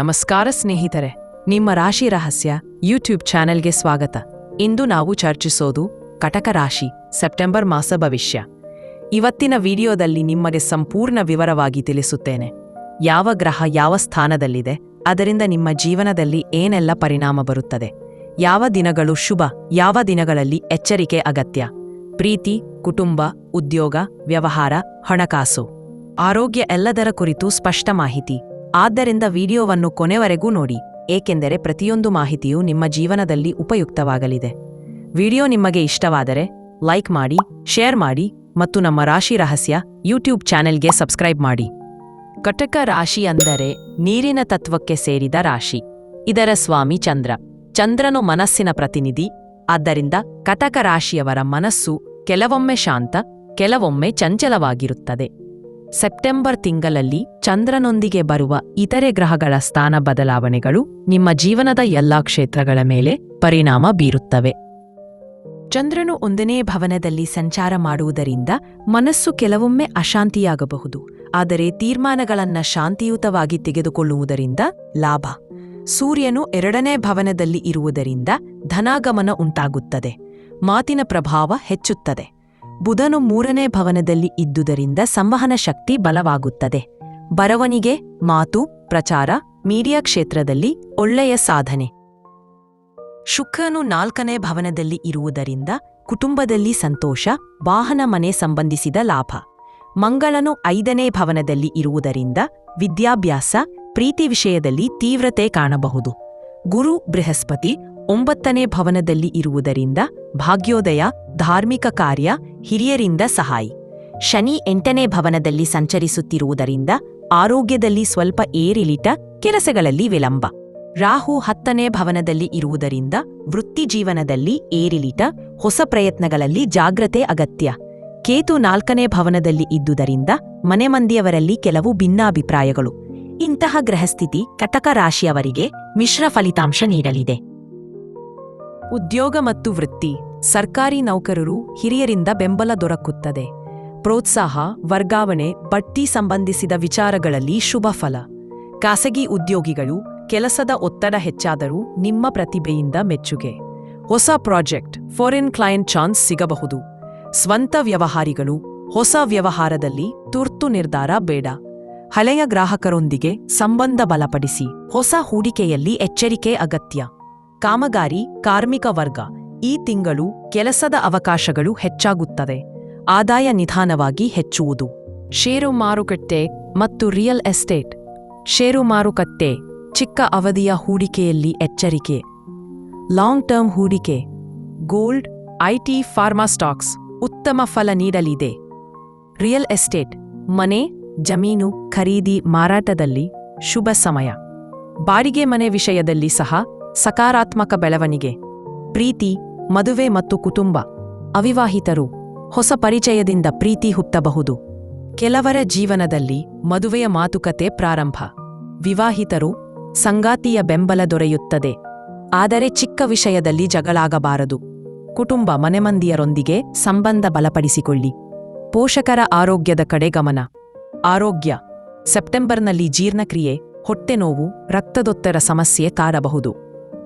ನಮಸ್ಕಾರ ಸ್ನೇಹಿತರೆ, ನಿಮ್ಮ ರಾಶಿ ರಹಸ್ಯ ಯೂಟ್ಯೂಬ್ ಚಾನೆಲ್ಗೆ ಸ್ವಾಗತ. ಇಂದು ನಾವು ಚರ್ಚಿಸೋದು ಕಟಕ ರಾಶಿ, ಸೆಪ್ಟೆಂಬರ್ ಮಾಸ ಭವಿಷ್ಯ. ಇವತ್ತಿನ ವಿಡಿಯೋದಲ್ಲಿ ನಿಮಗೆ ಸಂಪೂರ್ಣ ವಿವರವಾಗಿ ತಿಳಿಸುತ್ತೇನೆ. ಯಾವ ಗ್ರಹ ಯಾವ ಸ್ಥಾನದಲ್ಲಿದೆ, ಅದರಿಂದ ನಿಮ್ಮ ಜೀವನದಲ್ಲಿ ಏನೆಲ್ಲ ಪರಿಣಾಮ ಬರುತ್ತದೆ. ಯಾವ ದಿನಗಳು ಶುಭ, ಯಾವ ದಿನಗಳಲ್ಲಿ ಎಚ್ಚರಿಕೆ ಅಗತ್ಯ. ಪ್ರೀತಿ, ಕುಟುಂಬ, ಉದ್ಯೋಗ, ವ್ಯವಹಾರ, ಹಣಕಾಸು. ಆರೋಗ್ಯ ಎಲ್ಲದರ ಕುರಿತು ಸ್ಪಷ್ಟ ಮಾಹಿತಿ. ಆದ್ದರಿಂದ ವಿಡಿಯೋವನ್ನು ಕೊನೆವರೆಗೂ ನೋಡಿ, ಏಕೆಂದರೆ ಪ್ರತಿಯೊಂದು ಮಾಹಿತಿಯು ನಿಮ್ಮ ಜೀವನದಲ್ಲಿ ಉಪಯುಕ್ತವಾಗಲಿದೆ. ವಿಡಿಯೋ ನಿಮಗೆ ಇಷ್ಟವಾದರೆ ಲೈಕ್ ಮಾಡಿ, ಶೇರ್ ಮಾಡಿ ಮತ್ತು ನಮ್ಮ ರಾಶಿ ರಹಸ್ಯ ಯೂಟ್ಯೂಬ್ ಚಾನೆಲ್ಗೆ ಸಬ್ಸ್ಕ್ರೈಬ್ ಮಾಡಿ. ಕಟಕ ರಾಶಿ ಅಂದರೆ ನೀರಿನ ತತ್ವಕ್ಕೆ ಸೇರಿದ ರಾಶಿ. ಇದರ ಸ್ವಾಮಿ ಚಂದ್ರ. ಚಂದ್ರನು ಮನಸ್ಸಿನ ಪ್ರತಿನಿಧಿ. ಆದ್ದರಿಂದ ಕಟಕ ರಾಶಿಯವರ ಮನಸ್ಸು ಕೆಲವೊಮ್ಮೆ ಶಾಂತ, ಕೆಲವೊಮ್ಮೆ ಚಂಚಲವಾಗಿರುತ್ತದೆ. ಸೆಪ್ಟೆಂಬರ್ ತಿಂಗಳಲ್ಲಿ ಚಂದ್ರನೊಂದಿಗೆ ಬರುವ ಇತರೆ ಗ್ರಹಗಳ ಸ್ಥಾನ ಬದಲಾವಣೆಗಳು ನಿಮ್ಮ ಜೀವನದ ಎಲ್ಲಾ ಕ್ಷೇತ್ರಗಳ ಮೇಲೆ ಪರಿಣಾಮ ಬೀರುತ್ತವೆ. ಚಂದ್ರನು ಒಂದನೇ ಭವನದಲ್ಲಿ ಸಂಚಾರ ಮಾಡುವುದರಿಂದ ಮನಸ್ಸು ಕೆಲವೊಮ್ಮೆ ಅಶಾಂತಿಯಾಗಬಹುದು, ಆದರೆ ತೀರ್ಮಾನಗಳನ್ನ ಶಾಂತಿಯುತವಾಗಿ ತೆಗೆದುಕೊಳ್ಳುವುದರಿಂದ ಲಾಭ. ಸೂರ್ಯನು ಎರಡನೇ ಭವನದಲ್ಲಿ ಇರುವುದರಿಂದ ಧನಾಗಮನ ಉಂಟಾಗುತ್ತದೆ, ಮಾತಿನ ಪ್ರಭಾವ ಹೆಚ್ಚುತ್ತದೆ. ಬುಧನು ಮೂರನೇ ಭವನದಲ್ಲಿ ಇದ್ದುದರಿಂದ ಸಂವಹನ ಶಕ್ತಿ ಬಲವಾಗುತ್ತದೆ. ಬರವಣಿಗೆ, ಮಾತು, ಪ್ರಚಾರ, ಮೀಡಿಯಾ ಕ್ಷೇತ್ರದಲ್ಲಿ ಒಳ್ಳೆಯ ಸಾಧನೆ. ಶುಕ್ರನು ನಾಲ್ಕನೇ ಭವನದಲ್ಲಿ ಇರುವುದರಿಂದ ಕುಟುಂಬದಲ್ಲಿ ಸಂತೋಷ, ವಾಹನ ಮನೆ ಸಂಬಂಧಿಸಿದ ಲಾಭ. ಮಂಗಳನು ಐದನೇ ಭವನದಲ್ಲಿ ಇರುವುದರಿಂದ ವಿದ್ಯಾಭ್ಯಾಸ, ಪ್ರೀತಿ ವಿಷಯದಲ್ಲಿ ತೀವ್ರತೆ ಕಾಣಬಹುದು. ಗುರು ಬೃಹಸ್ಪತಿ ಒಂಬತ್ತನೇ ಭವನದಲ್ಲಿ ಇರುವುದರಿಂದ ಭಾಗ್ಯೋದಯ ಧಾರ್ಮಿಕ ಕಾರ್ಯ ಹಿರಿಯರಿಂದ ಸಹಾಯ. ಶನಿ ಎಂಟನೇ ಭವನದಲ್ಲಿ ಸಂಚರಿಸುತ್ತಿರುವುದರಿಂದ ಆರೋಗ್ಯದಲ್ಲಿ ಸ್ವಲ್ಪ ಏರಿಳಿತ, ಕೆಲಸಗಳಲ್ಲಿ ವಿಳಂಬ. ರಾಹು ಹತ್ತನೇ ಭವನದಲ್ಲಿ ಇರುವುದರಿಂದ ವೃತ್ತಿ ಜೀವನದಲ್ಲಿ ಏರಿಳಿತ, ಹೊಸ ಪ್ರಯತ್ನಗಳಲ್ಲಿ ಜಾಗ್ರತೆ ಅಗತ್ಯ. ಕೇತು ನಾಲ್ಕನೇ ಭವನದಲ್ಲಿ ಇದ್ದುದರಿಂದ ಮನೆಮಂದಿಯವರಲ್ಲಿ ಕೆಲವು ಭಿನ್ನಾಭಿಪ್ರಾಯಗಳು. ಇಂತಹ ಗ್ರಹಸ್ಥಿತಿ ಕಟಕ ರಾಶಿಯವರಿಗೆ ಮಿಶ್ರ ಫಲಿತಾಂಶ ನೀಡಲಿದೆ. ಉದ್ಯೋಗ ಮತ್ತು ವೃತ್ತಿ. ಸರ್ಕಾರಿ ನೌಕರರು ಹಿರಿಯರಿಂದ ಬೆಂಬಲ ದೊರಕುತ್ತದೆ. ಪ್ರೋತ್ಸಾಹ, ವರ್ಗಾವಣೆ, ಬಡ್ತಿ ಸಂಬಂಧಿಸಿದ ವಿಚಾರಗಳಲ್ಲಿ ಶುಭ ಫಲ. ಖಾಸಗಿ ಉದ್ಯೋಗಿಗಳು ಕೆಲಸದ ಒತ್ತಡ ಹೆಚ್ಚಾದರೂ ನಿಮ್ಮ ಪ್ರತಿಭೆಯಿಂದ ಮೆಚ್ಚುಗೆ. ಹೊಸ ಪ್ರಾಜೆಕ್ಟ್ ಫಾರಿನ್ ಕ್ಲೈಂಟ್ ಚಾನ್ಸ್ ಸಿಗಬಹುದು. ಸ್ವಂತ ವ್ಯವಹಾರಿಗಳು, ಹೊಸ ವ್ಯವಹಾರದಲ್ಲಿ ತುರ್ತು ನಿರ್ಧಾರ ಬೇಡ. ಹಳೆಯ ಗ್ರಾಹಕರೊಂದಿಗೆ ಸಂಬಂಧ ಬಲಪಡಿಸಿ, ಹೊಸ ಹೂಡಿಕೆಯಲ್ಲಿ ಎಚ್ಚರಿಕೆ ಅಗತ್ಯ. ಕಾಮಗಾರಿ, ಕಾರ್ಮಿಕ ವರ್ಗ ಈ ತಿಂಗಳು ಕೆಲಸದ ಅವಕಾಶಗಳು ಹೆಚ್ಚಾಗುತ್ತದೆ ಆದಾಯ ನಿಧಾನವಾಗಿ ಹೆಚ್ಚುವುದು. ಷೇರು ಮಾರುಕಟ್ಟೆ ಮತ್ತು ರಿಯಲ್ ಎಸ್ಟೇಟ್. ಷೇರು ಮಾರುಕಟ್ಟೆ ಚಿಕ್ಕ ಅವಧಿಯ ಹೂಡಿಕೆಯಲ್ಲಿ ಎಚ್ಚರಿಕೆ. ಲಾಂಗ್ ಟರ್ಮ್ ಹೂಡಿಕೆ. ಗೋಲ್ಡ್ ಐಟಿ ಫಾರ್ಮಾ ಸ್ಟಾಕ್ಸ್ ಉತ್ತಮ ಫಲ ನೀಡಲಿದೆ. ರಿಯಲ್ ಎಸ್ಟೇಟ್, ಮನೆ, ಜಮೀನು ಖರೀದಿ ಮಾರಾಟದಲ್ಲಿ ಶುಭ ಸಮಯ. ಬಾಡಿಗೆ ಮನೆ ವಿಷಯದಲ್ಲಿ ಸಹ ಸಕಾರಾತ್ಮಕ ಬೆಳವಣಿಗೆ. ಪ್ರೀತಿ ಮದುವೆ ಮತ್ತು ಕುಟುಂಬ. ಅವಿವಾಹಿತರು. ಹೊಸ ಪರಿಚಯದಿಂದ ಪ್ರೀತಿ ಹುಟ್ಟಬಹುದು. ಕೆಲವರ ಜೀವನದಲ್ಲಿ ಮದುವೆಯ ಮಾತುಕತೆ ಪ್ರಾರಂಭ. ವಿವಾಹಿತರು ಸಂಗಾತಿಯ ಬೆಂಬಲ ದೊರೆಯುತ್ತದೆ. ಆದರೆ ಚಿಕ್ಕ ವಿಷಯದಲ್ಲಿ ಜಗಳಾಗಬಾರದು. ಕುಟುಂಬ ಮನೆಮಂದಿಯರೊಂದಿಗೆ ಸಂಬಂಧ ಬಲಪಡಿಸಿಕೊಳ್ಳಿ. ಪೋಷಕರ ಆರೋಗ್ಯದ ಕಡೆ ಗಮನ. ಆರೋಗ್ಯ. ಸೆಪ್ಟೆಂಬರ್ನಲ್ಲಿ ಜೀರ್ಣಕ್ರಿಯೆ, ಹೊಟ್ಟೆನೋವು ರಕ್ತದೊತ್ತರ ಸಮಸ್ಯೆ ಕಾಡಬಹುದು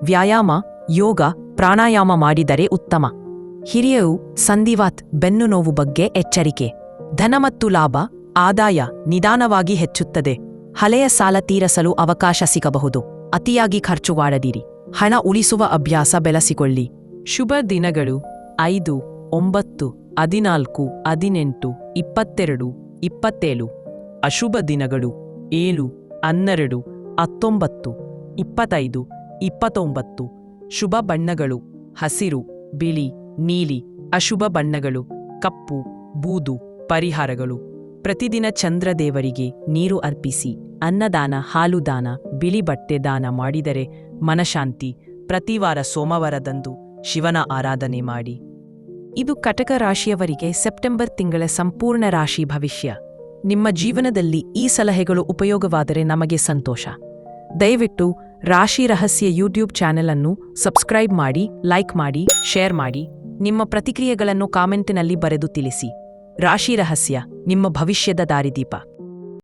ವ್ಯಾಯಾಮ, ಯೋಗ ಪ್ರಾಣಾಯಾಮ ಮಾಡಿದರೆ ಉತ್ತಮ. ಹಿರಿಯರು ಸಂಧಿವಾತ್ ಬೆನ್ನು ನೋವು ಬಗ್ಗೆ ಎಚ್ಚರಿಕೆ. ಧನ ಮತ್ತು ಲಾಭ, ಆದಾಯ ನಿಧಾನವಾಗಿ ಹೆಚ್ಚುತ್ತದೆ. ಹಳೆಯ ಸಾಲ ತೀರಸಲು ಅವಕಾಶ ಸಿಗಬಹುದು. ಅತಿಯಾಗಿ ಖರ್ಚು ಮಾಡದಿರಿ. ಹಣ ಉಳಿಸುವ ಅಭ್ಯಾಸ ಬೆಳೆಸಿಕೊಳ್ಳಿ. ಶುಭ ದಿನಗಳು. ಐದು, ಒಂಬತ್ತು, ಹದಿನಾಲ್ಕು, ಹದಿನೆಂಟು, ಇಪ್ಪತ್ತೆರಡು, ಇಪ್ಪತ್ತೇಳು. ಅಶುಭ ದಿನಗಳು. ಏಳು, ಹನ್ನೆರಡು, ಹತ್ತೊಂಬತ್ತು, ಇಪ್ಪತ್ತೈದು, ಇಪ್ಪತ್ತೊಂಬತ್ತು. ಶುಭ ಬಣ್ಣಗಳು, ಹಸಿರು, ಬಿಳಿ, ನೀಲಿ, ಅಶುಭ ಬಣ್ಣಗಳು, ಕಪ್ಪು, ಬೂದು, ಪರಿಹಾರಗಳು. ಪ್ರತಿದಿನ ಚಂದ್ರದೇವರಿಗೆ ನೀರು ಅರ್ಪಿಸಿ, ಅನ್ನದಾನ ಹಾಲು ದಾನ ಬಿಳಿ ಬಟ್ಟೆ ದಾನ ಮಾಡಿದರೆ ಮನಶಾಂತಿ. ಪ್ರತಿವಾರ ಸೋಮವಾರದಂದು ಶಿವನ ಆರಾಧನೆ ಮಾಡಿ. ಇದು ಕಟಕ ರಾಶಿಯವರಿಗೆ ಸೆಪ್ಟೆಂಬರ್ ತಿಂಗಳ ಸಂಪೂರ್ಣ ರಾಶಿ ಭವಿಷ್ಯ. ನಿಮ್ಮ ಜೀವನದಲ್ಲಿ ಈ ಸಲಹೆಗಳು ಉಪಯೋಗವಾದರೆ ನಮಗೆ ಸಂತೋಷ. ದಯವಿಟ್ಟು ರಾಶಿ ರಹಸ್ಯ ಯೂಟ್ಯೂಬ್ ಚಾನೆಲ್ ಅನ್ನು ಸಬ್ಸ್ಕ್ರೈಬ್ ಮಾಡಿ, ಲೈಕ್ ಮಾಡಿ, ಶೇರ್ ಮಾಡಿ. ನಿಮ್ಮ ಪ್ರತಿಕ್ರಿಯೆಗಳನ್ನು ಕಾಮೆಂಟಿನಲ್ಲಿ ಬರೆದು ತಿಳಿಸಿ. ರಾಶಿ ರಹಸ್ಯ, ನಿಮ್ಮ ಭವಿಷ್ಯದ ದಾರಿದೀಪ.